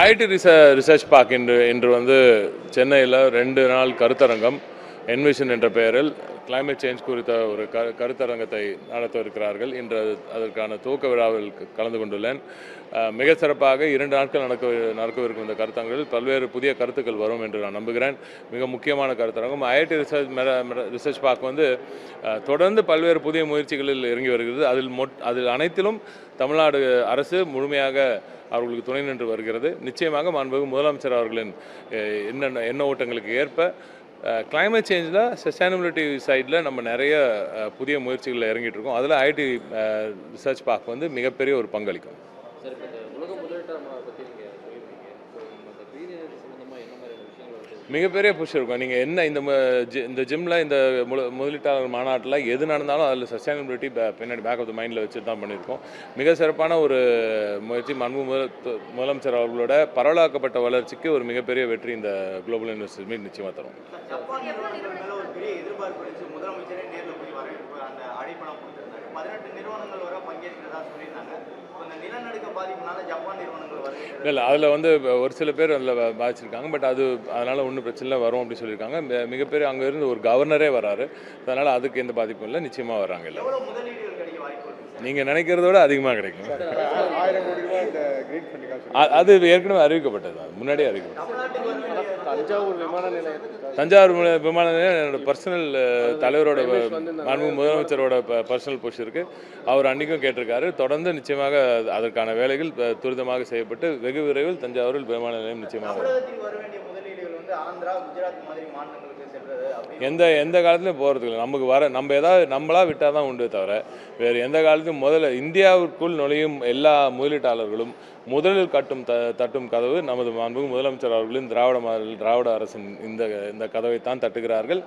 ID ரிச research park இன்று இன்று வந்து சென்னையில் ரெண்டு நாள் கருத்தரங்கம் என்விஷன் என்ற பெயரில் கிளைமேட் சேஞ்ச் குறித்த ஒரு க கருத்தரங்கத்தை நடத்த இருக்கிறார்கள் இன்று அதற்கான துவக்க விழாவில் கலந்து கொண்டுள்ளேன். மிக சிறப்பாக இரண்டு நாட்கள் நடக்க நடக்கவிருக்கும் இந்த கருத்தரங்கில் பல்வேறு புதிய கருத்துக்கள் வரும் என்று நான் நம்புகிறேன். மிக முக்கியமான கருத்தரங்கம் ஐஐடி ரிசர்ச் ரிசர்ச் பார்க் வந்து தொடர்ந்து பல்வேறு புதிய முயற்சிகளில் இறங்கி வருகிறது. அதில் மொட் அதில் அனைத்திலும் தமிழ்நாடு அரசு முழுமையாக அவர்களுக்கு துணை நின்று வருகிறது. நிச்சயமாக மாண்புமிகு முதலமைச்சர் அவர்களின் என்னென்ன எண்ண ஓட்டங்களுக்கு ஏற்ப கிளைமேட் சேஞ்சில் சஸ்டைனபிலிட்டி சைடில் நம்ம நிறைய புதிய முயற்சிகளில் இறங்கிட்டு இருக்கோம் அதில் ஐடி ரிசர்ச் பார்க் வந்து மிகப்பெரிய ஒரு பங்களிக்கும். மிகப்பெரிய புஷ் இருக்கும். நீங்கள் என்ன இந்த ஜி- இந்த ஜிம்மில் இந்த முதலீட்டாளர் மாநாட்டில் எது நடந்தாலும் அதில் சஸ்டைனபிலிட்டி பின்னாடி பேக் ஆஃப் த மைண்டில் வச்சு தான் பண்ணியிருக்கோம். மிக சிறப்பான ஒரு முயற்சி மன்மு முதல் முதலமைச்சர் அவர்களோட பரவலாக்கப்பட்ட வளர்ச்சிக்கு ஒரு மிகப்பெரிய வெற்றி இந்த குளோபல் இன்வெஸ்டர்ஸ் மீட் நிச்சயமாக தரும். எதிர்பார்ப்பு இருந்துச்சு முதலமைச்சரே நேர்ல போய் வரவேற்பு அந்த அழைப்பெல்லாம் கொடுத்திருந்தாரு. பதினெட்டு நிறுவனங்கள் வர பங்கேற்கிறதா சொல்லியிருந்தாங்க. இப்போ இந்த நிலநடுக்க பாதிப்புனால ஜப்பான் நிறுவனங்கள் வருகிறது இல்லை அதில் வந்து ஒரு சில பேர் அதில் பாதிச்சிருக்காங்க. பட் அது அதனால் ஒன்றும் பிரச்சனை வரும் அப்படின்னு சொல்லியிருக்காங்க. மிகப்பெரிய அங்கே இருந்து ஒரு கவர்னரே வராரு. அதனால் அதுக்கு எந்த பாதிப்பும் இல்லை நிச்சயமாக வராங்க இல்லை நீங்கள் நினைக்கிறத விட அதிகமாக கிடைக்கும். ஆயிரம் கோடி ரூபாய் இந்த கிரீன் ஃபண்டுக்காக அ- அது ஏற்கனவே அறிவிக்கப்பட்டது. அது முன்னாடியே அறிவிக்கப்பட்டது. தஞ்சாவூர் விமான நிலையத்துக்கு தஞ்சாவூர் விமான- நிலையம் என்னோட பர்சனல் தலைவரோட மாண்பு முதலமைச்சரோட பர்சனல் புஷ் இருக்கு. அவர் அன்றைக்கும் கேட்டிருக்காரு. தொடர்ந்து நிச்சயமாக அதற்கான வேலைகள் துரிதமாக செய்யப்பட்டு வெகு விரைவில் தஞ்சாவூரில் விமான நிலையம் நிச்சயமாக வரும். தமிழகத்துக்கு வர வேண்டிய முதலீடுகள் வந்து ஆந்திரா குஜராத் மாதிரி மாநிலங்களுக்கு செல்றது. அப்படின்னு எந்த எந்த காலத்துலையும் போகிறதுக்கு இல்லை நமக்கு வர நம்ம ஏதாவது நம்மளா விட்டால் தான் உண்டு தவிர வேறு எந்த காலத்தையும் முதல்ல இந்தியாவிற்குள் நுழையும் எல்லா முதலீட்டாளர்களும் முதலில் கட்டும் த தட்டும் கதவு நமது மாண்பு முதலமைச்சர் அவர்களின் திராவிட மாடல் திராவிட அரசின் இந்த இந்த கதவை தான் தட்டுகிறார்கள்.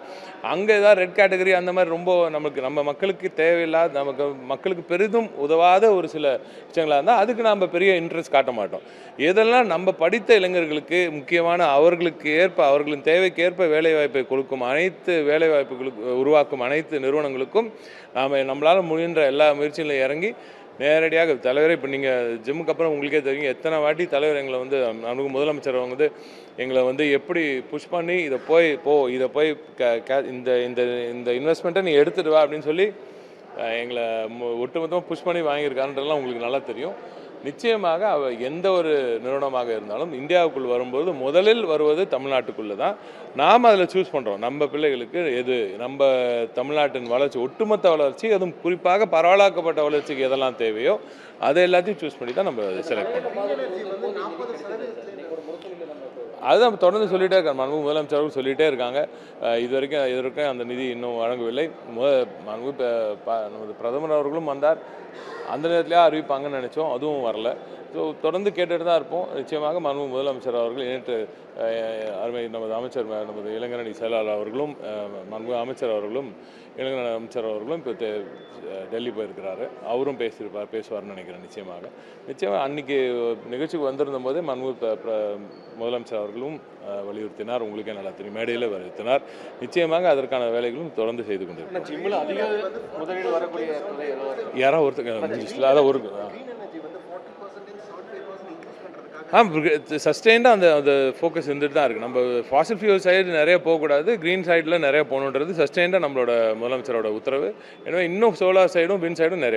அங்கே ஏதாவது ரெட் கேட்டகரி அந்த மாதிரி ரொம்ப நமக்கு நம்ம மக்களுக்கு தேவையில்லாத நமக்கு மக்களுக்கு பெரிதும் உதவாத ஒரு சில விஷயங்களாக இருந்தால் அதுக்கு நாம் பெரிய இன்ட்ரெஸ்ட் காட்ட மாட்டோம். எதெல்லாம் நம்ம படித்த இளைஞர்களுக்கு முக்கியமான அவர்களுக்கு ஏற்ப அவர்களின் தேவைக்கு ஏற்ப வேலைவாய்ப்பை கொடுக்கும் அனைத்து அனைத்து வேலைவாய்ப்புகளுக்கு உருவாக்கும் அனைத்து நிறுவனங்களுக்கும் நாம் நம்மளால் முயன்ற எல்லா முயற்சியிலும் இறங்கி நேரடியாக தலைவரே இப்போ நீங்கள் ஜிம்முக்கு அப்புறம் உங்களுக்கே தெரியும் எத்தனை வாட்டி தலைவர் எங்களை வந்து நமக்கு முதலமைச்சர் அவங்க வந்து எங்களை வந்து எப்படி புஷ் பண்ணி இதை போய் போ இதை போய் க- கே இந்த இந்த இந்த இன்வெஸ்ட்மெண்ட்டை நீ எடுத்துட்டு வா அப்படின்னு சொல்லி எங்களை ஒட்டுமொத்தமாக புஷ் பண்ணி வாங்கியிருக்காருன்றதுலாம் உங்களுக்கு நல்லா தெரியும். நிச்சயமாக அவ எந்த ஒரு நிறுவனமாக இருந்தாலும் இந்தியாவுக்குள் வரும்போது முதலில் வருவது தமிழ்நாட்டுக்குள்ளே தான் நாம் அதில் சூஸ் பண்ணுறோம் நம்ம பிள்ளைகளுக்கு எது? நம்ம தமிழ்நாட்டின் வளர்ச்சி ஒட்டுமொத்த வளர்ச்சி அதுவும் குறிப்பாக பரவலாக்கப்பட்ட வளர்ச்சிக்கு எதெல்லாம் தேவையோ அதை எல்லாத்தையும் சூஸ் பண்ணி தான் நம்ம செலக்ட் பண்ணுறோம் அதுதான் தொடர்ந்து சொல்லிட்டே இருக்காங்க மனு முதலமைச்சர் சொல்லிகிட்டே சொல்லிட்டே இருக்காங்க. இது வரைக்கும் இது வரைக்கும் அந்த நிதி இன்னும் வழங்கவில்லை. முத மனு நமது பிரதமர் அவர்களும் வந்தார். அந்த நேரத்திலேயே அறிவிப்பாங்கன்னு நினச்சோம். அதுவும் வரல. தொடர்ந்து கேட்டுட்டு தான் இருப்போம். நிச்சயமாக மனு முதலமைச்சர் அவர்கள் நேற்று அருமை நமது அமைச்சர் நமது இளைஞரணி செயலாளர் அவர்களும் மனு அமைச்சர் அவர்களும் இளைஞர் அமைச்சர் அவர்களும் இப்போ டெல்லி போயிருக்கிறாரு. அவரும் பேசியிருப்பார் பேசுவார்னு நினைக்கிறேன் நிச்சயமாக. நிச்சயமாக அன்னைக்கு நிகழ்ச்சிக்கு வந்திருந்த போதே மன்மு முதலமைச்சர் அவர்களும் வலியுறுத்தினார். உங்களுக்கே நல்லா தெரியும். மேடையில் வலியுறுத்தினார். நிச்சயமாக அதற்கான வேலைகளும் தொடர்ந்து செய்து கொண்டிருக்கிறார். யாராவது முடிஞ்சிச்சுல அதான் ஒரு. ஆ சஸ்டெயின்டாக அந்த அந்த ஃபோக்கஸ் இருந்துட்டு தான் இருக்குது நம்ம ஃபாசில் ஃபியூல் சைடு நிறைய போகக்கூடாது. க்ரீன் சைடில் நிறைய போகணுன்றது சஸ்டெயின்டாக நம்மளோட முதலமைச்சரோட உத்தரவு. எனவே இன்னும் சோலார் சைடும் வின் சைடும் நிறைய